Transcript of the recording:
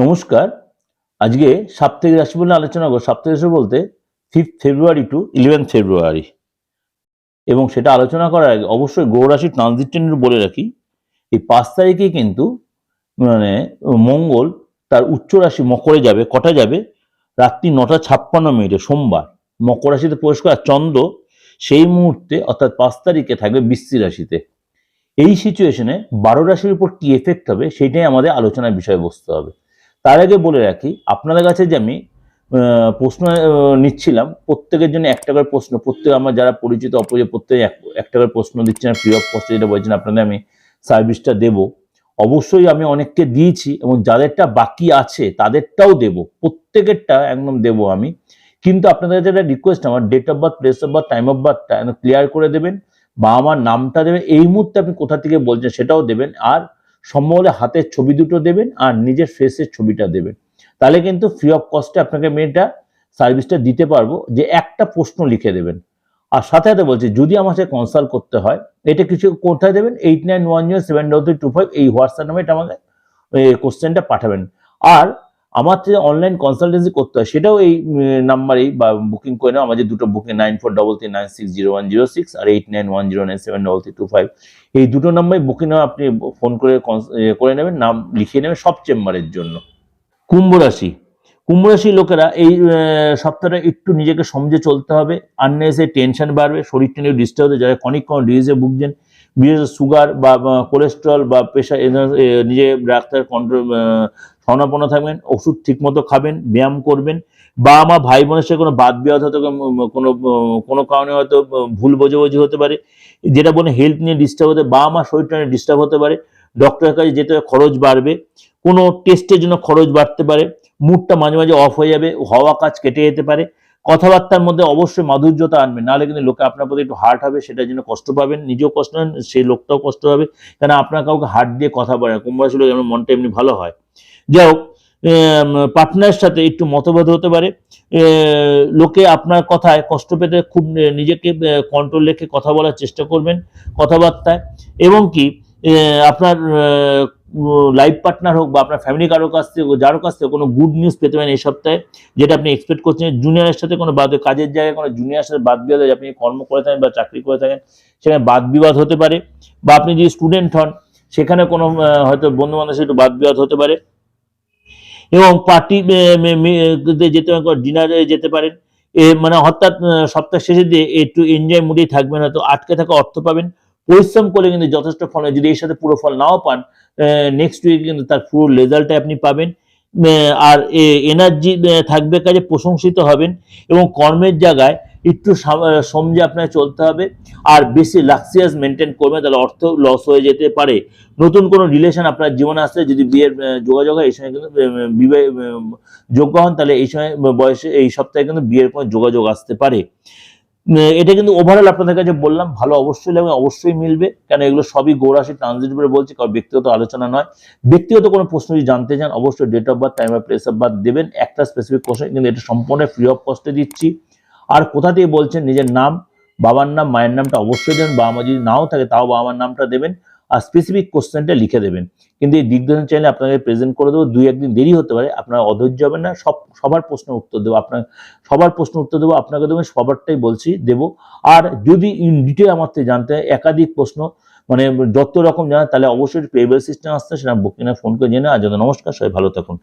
নমস্কার। আজকে সাপ্তাহিক রাশি বলে আলোচনা করব। সাপ্তাহিক রাশি বলতে fifth February to eleven February এবং সেটা আলোচনা করার আগে অবশ্যই গৌর রাশির ট্রানজিট বলে রাখি। এই পাঁচ তারিখে কিন্তু মানে মঙ্গল তার উচ্চ রাশি মকরে যাবে, কটা যাবে? রাত্রি নটা ছাপ্পান্ন মিনিটে, সোমবার। মকর রাশিতে প্রবেশ করা চন্দ্র সেই মুহূর্তে, অর্থাৎ পাঁচ তারিখে থাকবে বৃশ্চি রাশিতে। এই সিচুয়েশনে বারো রাশির উপর কি এফেক্ট হবে, সেটাই আমাদের আলোচনার বিষয়বস্তু হবে। তার আগে বলে রাখি, আপনাদের কাছে যে আমি প্রশ্ন নিচ্ছিলাম, প্রত্যেকের জন্য একটা করে প্রশ্ন, প্রত্যেক আমার যারা পরিচিত, অপরিচিত, প্রত্যেকে এক- একটা করে প্রশ্ন দিচ্ছেন ফ্রি অফ কস্টে যেটা বলছেন, আপনাদের আমি সার্ভিসটা দেব। অবশ্যই আমি অনেককে দিয়েছি এবং যাদেরটা বাকি আছে, তাদেরটাও দেব, প্রত্যেকেরটা একদম দেব আমি। কিন্তু আপনাদের কাছে একটা রিকোয়েস্ট আমার date of birth place of birth time of বার্থটা clear করে দেবেন, বা আমার নামটা দেবেন, এই মুহূর্তে আপনি কোথা থেকে বলছেন সেটাও দেবেন, আর সম্ভব হলে হাতের ছবি দুটো দেবেন আর নিজের ফেসের ছবিটা দেবেন। তাহলে কিন্তু ফ্রি অফ কস্টে আপনাকে মেয়েটা সার্ভিসটা দিতে পারব যে একটা প্রশ্ন লিখে দেবেন। আর সাথে সাথে বলছি, যদি আমার সাথে কনসাল্ট করতে হয়, এটা কিছু কোথায় দেবেন? Eight nine one zero seven double three two five এই হোয়াটসঅ্যাপ নামে এটা আমাকে কোশ্চেনটা পাঠাবেন। আর আমার যে অনলাইন কনসালটেন্সি করতে হয়, সেটাও এই নাম্বারেই বা বুকিং করে নাও। আমাদের দুটো booking nine four double three nine six zero one zero six আর eight nine one zero nine seven double three two five এই দুটো নাম্বারে বুকিং আপনি ফোন করে করে নেবেন, নাম লিখিয়ে নেবেন সব চেম্বারের জন্য। কুম্ভ রাশি। কুম্ভ রাশির লোকেরা এই সপ্তাহটা একটু নিজেকে সমঝে চলতে হবে। আননেসে টেনশন বাড়বে শরীর টেনে ডিস্টার্ব হতে যারা কনিক কোনো ডিজিজে ভুগছেন, বিশেষ সুগার বা কোলেস্ট্রল বা প্রেশার নিজে ডাক্তার কন্ট্রোল স্বর্ণাপন্ন থাকবেন, ওষুধ ঠিকমতো খাবেন, ব্যায়াম করবেন বা আমার ভাই বোনের সাথে কোনো বাদ বিবাদ হয়তো কোনো কোনো কারণে হয়তো ভুল বোঝাবুঝি হতে পারে। যেটা বলে হেলথ নিয়ে ডিস্টার্ব হতে বা আমার শরীরটা নিয়ে ডিস্টার্ব হতে পারে। ডক্টরের কাছে যেতে খরচ বাড়বে। কোনো টেস্টের জন্য খরচ বাড়তে পারে। মুডটা মাঝে মাঝে অফ হয়ে যাবে, হওয়া কাজ কেটে যেতে পারে। কথাবার্তার মধ্যে অবশ্যই মাধুর্যতা আনবেন, নাহলে কিন্তু লোকে আপনার প্রতি একটু হার্ট হবে, সেটার জন্য কষ্ট পাবেন, নিজেও কষ্ট পাবেন সেই লোকটাও কষ্ট হবে কেন আপনার কাউকে হার্ট দিয়ে কথা বলে কুম্ভ রাশির লোক যেমন মনটা এমনি ভালো হয়। যাই হোক পার্টনারের সাথে একটু মতভেদ হতে পারে। লোকে আপনার কথায় কষ্ট পেতে খুব নিজেকে কন্ট্রোল রেখে কথা বলার চেষ্টা করবেন কথাবার্তায়। এবং কি আপনার লাইফ পার্টনার হোক বা আপনার ফ্যামিলি কারোর কাছ থেকে, যারো কাছ থেকে কোনো গুড নিউজ পেতে পারেন এই সপ্তাহে, যেটা আপনি এক্সপেক্ট করছেন জুনিয়রের সাথে কোনো বাদ, কাজের জায়গায় কোনো জুনিয়রের সাথে বাদ বিবাদ আপনি কর্ম করে থাকেন বা চাকরি করে থাকেন, সেখানে বাদ বিবাদ হতে পারে। বা আপনি যদি স্টুডেন্ট হন সেখানে কোনো হয়তো বন্ধু বান্ধবের একটু বাদ বিবাদ হতে পারে। এবং পার্টি যেতে ডিনারে যেতে পারেন। এ মানে আহ, সপ্তাহ শেষের দিয়ে একটু এনজয় মুডেই থাকবেন হয়তো আটকে থাকা অর্থ পাবেন। পরিশ্রম করলে কিন্তু যথেষ্ট ফল। যদি এর সাথে পুরো ফল নাও পান নেক্সট উইকে কিন্তু তার পুরো রেজাল্টটা আপনি পাবেন। আর এনার্জি থাকবে কাজে প্রশংসিত হবেন। এবং কর্মের জায়গায় একটু সমঝে আপনার চলতে হবে। আর বেশি লাক্সিয়াস মেনটেন করবেন, তাহলে অর্থ লস হয়ে যেতে পারে। নতুন কোনো রিলেশন আপনার জীবনে আসলে যদি বিয়ের যোগাযোগ হয়, এই সময় কিন্তু বিবাহ যোগ্য হন, তাহলে এই সময় বয়সে এই সপ্তাহে কিন্তু বিয়ের কোনো যোগাযোগ আসতে পারে। এটা কিন্তু ওভারঅল আপনাদের কাছে বললাম, ভালো অবশ্যই লাগবে, অবশ্যই মিলবে। কেন এগুলো সবই গৌরাশি ট্রানজিট বলে বলছি, কারণ ব্যক্তিগত আলোচনা নয়। ব্যক্তিগত কোনো প্রশ্ন যদি জানতে চান, অবশ্যই date of birth time of place of birth দেবেন। একটা স্পেসিফিক কোশ্চেন কিন্তু এটা সম্পূর্ণ ফ্রি অফ কস্টে দিচ্ছি। আর কোথা থেকে বলছেন নিজের নাম, বাবার নাম, মায়ের নামটা অবশ্যই দেবেন, বাবা মা যদি নাও থাকে তাও বাবা মার নামটা দেবেন আর স্পেসিফিক কোশ্চেনটা লিখে দেবেন। কিন্তু এই দিগদর্শন চ্যানেলে আপনাকে প্রেজেন্ট করে দেবো, দুই একদিন দেরি হতে পারে, আপনার অধৈর্য হবেন না, সব, সবার প্রশ্ন উত্তর দেবো, আপনার, সবার প্রশ্ন উত্তর দেবো, আপনাকে দেবেন সবারটাই বলছি, দেবো। আর যদি ইন ডিটেল আমার থেকে জানতে হয়, একাধিক প্রশ্ন মানে যত রকম জানা, তাহলে অবশ্যই পেবেল সিস্টেম আসতে সেটা বুকিংয়ে ফোন করে জেনে আর যত নমস্কার, সবাই ভালো থাকুন।